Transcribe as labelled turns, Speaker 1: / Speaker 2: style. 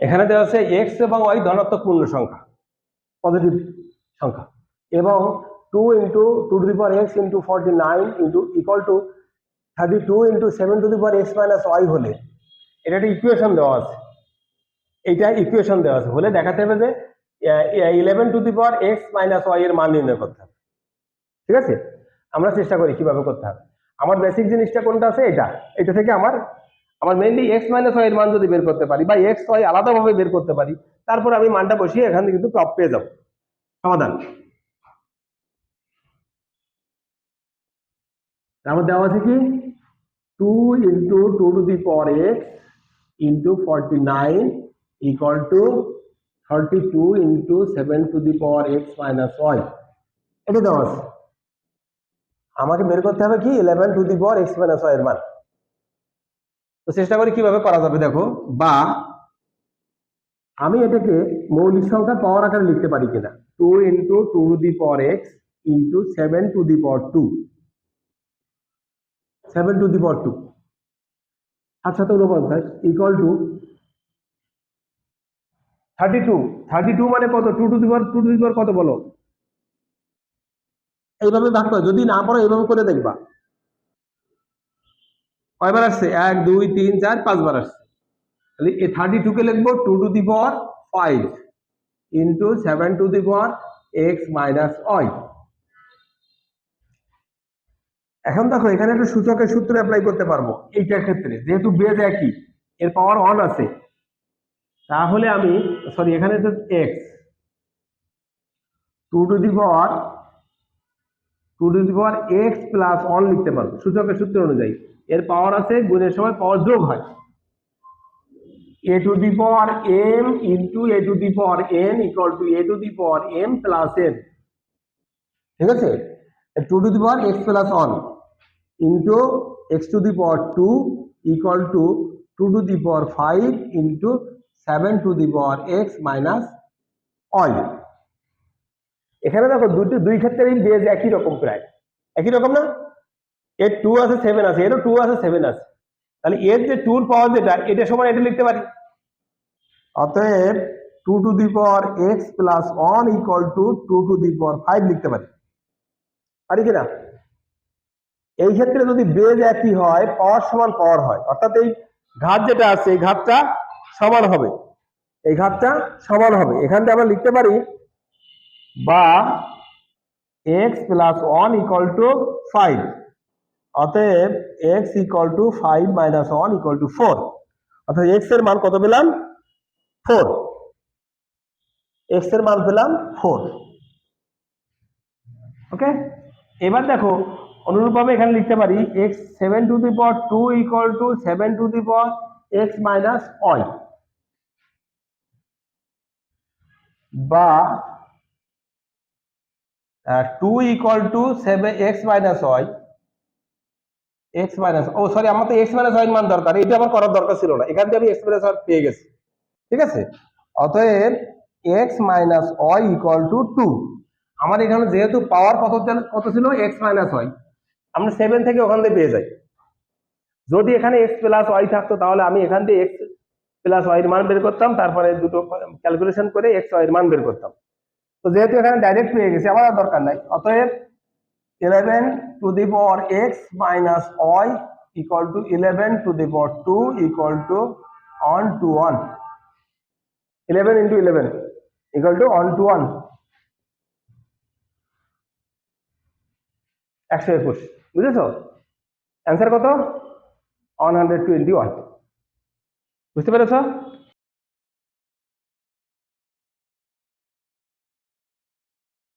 Speaker 1: এখানে দেওয়া আছে এক্স এবং ওয়াই ধনাত্মক পূর্ণ সংখ্যা পজিটিভ সংখ্যা। এবং two into two to the power X into forty nine into equal to thirty two into seven to the power X minus Y হলে, এটা একটা ইকুয়েশন দেওয়া আছে। এইটা ইকুয়েশন দেওয়া আছে। হলে দেখাতে হবে যে eleven to the power X minus Y এর মান নির্ণয় করতে হবে। ঠিক আছে? আমরা চেষ্টা করি কীভাবে করতে হবে। আমার বেসিক জিনিসটা কোনটা আছে? এটা। এটা থেকে আমার আমার মেইনলি এক্স মাইনাস ওয়াই এর মান যদি বের করতে পারি বা এক্স ওয়াই আলাদাভাবে বের করতে পারি, তারপর আমি মানটা বসিয়ে এখান থেকে কিন্তু টপ পেয়ে যাব। সমাধান। তারপর দেওয়া আছে কি? Two into two to the power X into forty nine equal to thirty two into seven to the power X minus Y এটা দেওয়া আছে। আমাকে বের করতে হবে কি? Eleven to the power X minus Y এর মান। তো চেষ্টা করি কীভাবে করা যাবে, দেখো। বা আমি এটাকে মৌলিক সংখ্যা পাওয়ার আকারে লিখতে পারি কিনা। Two into two the power X into seven to the power two seven to the power two সাত সাথে উনপঞ্চাশ equal to thirty two thirty two মানে কত? Two to the power two to the power কত বলো? এইভাবে ভাগ করো। যদি না পারো, এইভাবে করে দেখবা। কয়বার আসছে? এক, দুই, তিন, চার, পাঁচবার আসছে। তাহলে এই থার্টি টু কে লিখব two to the power five into seven to the power X minus Y এখন দেখো, এখানে একটা সূচকের সূত্র অ্যাপ্লাই করতে পারব এইটার ক্ষেত্রে। যেহেতু বেজ একই, এর পাওয়ার অন আছে। তাহলে আমি সরি এখানে তো X two to the power two to the power X plus one লিখতে পারব। সূচকের সূত্র অনুযায়ী। এর পাওয়ার আছে, গুণের সময় পাওয়ার যোগ হয়। A to the power M into A to the power N equal to A to the power M plus N ঠিক আছে? Two to the power X plus one into X to the power two equal to two to the power five into seven to the power X minus Y এখানে দেখো দুটি দুই ক্ষেত্রেই একই রকম প্রায়। একই রকম না? এর টু আছে সেভেন আছে, এরও টু আছে সেভেন আছে। তাহলে এর যে টুর পাওয়ার যেটা, এটা সমান এটা লিখতে পারি? অতএব two to the power X plus one equal to two to the power five লিখতে পারি। পারি কিনা এই ক্ষেত্রে যদি বেজ একই হয় পাওয়ার সমান পাওয়ার হয়। অর্থাৎ এই ঘাত যেটা আছে, এই ঘাতটা সমান হবে। এই ঘাতটা সমান হবে। এখান থেকে আমরা লিখতে পারি, বা X plus one equal to five অতএব X equal to five minus one equal to four অর্থাৎ এক্সের মান কত পেলাম? ফোর এক্সের মান পেলাম ফোর ওকে এবার দেখো অনুরূপ অনুরূপভাবে এখানে লিখতে পারি X seven to the power two equal to seven to the power X minus Y বা two equal to seven X minus Y X minus oh sorry আমার তো এক্স মাইনাস ওয়াই মান দরকার। এটা আমার করার দরকার ছিল না। এখান থেকে আমি এক্স মাইনাস ওয়াই পেয়ে গেছি। ঠিক আছে? অতএব X minus Y equal to two আমার এখানে যেহেতু পাওয়ার কত কত ছিল? এক্স মাইনাস ওয়াই আমরা সেভেন থেকে ওখান থেকে পেয়ে যাই। যদি এখানে এক্স প্লাস ওয়াই থাকতো, তাহলে আমি এখান থেকে এক্স প্লাস ওয়াই এর মান বের করতাম। তারপরে দুটো ক্যালকুলেশন করে এক্স ওয়াই এর মান বের করতাম। তো যেহেতু এখানে ডাইরেক্ট পেয়ে গেছি, আমার দরকার নাই। অতএব eleven to the power X minus Y equal to eleven to the power two equal to one two one eleven into eleven equal to one two one একশো একুশ বুঝেছ? অ্যান্সার কত? ওয়ান হান্ড্রেড টোয়েন্টি ওয়ান বুঝতে পেরেছ?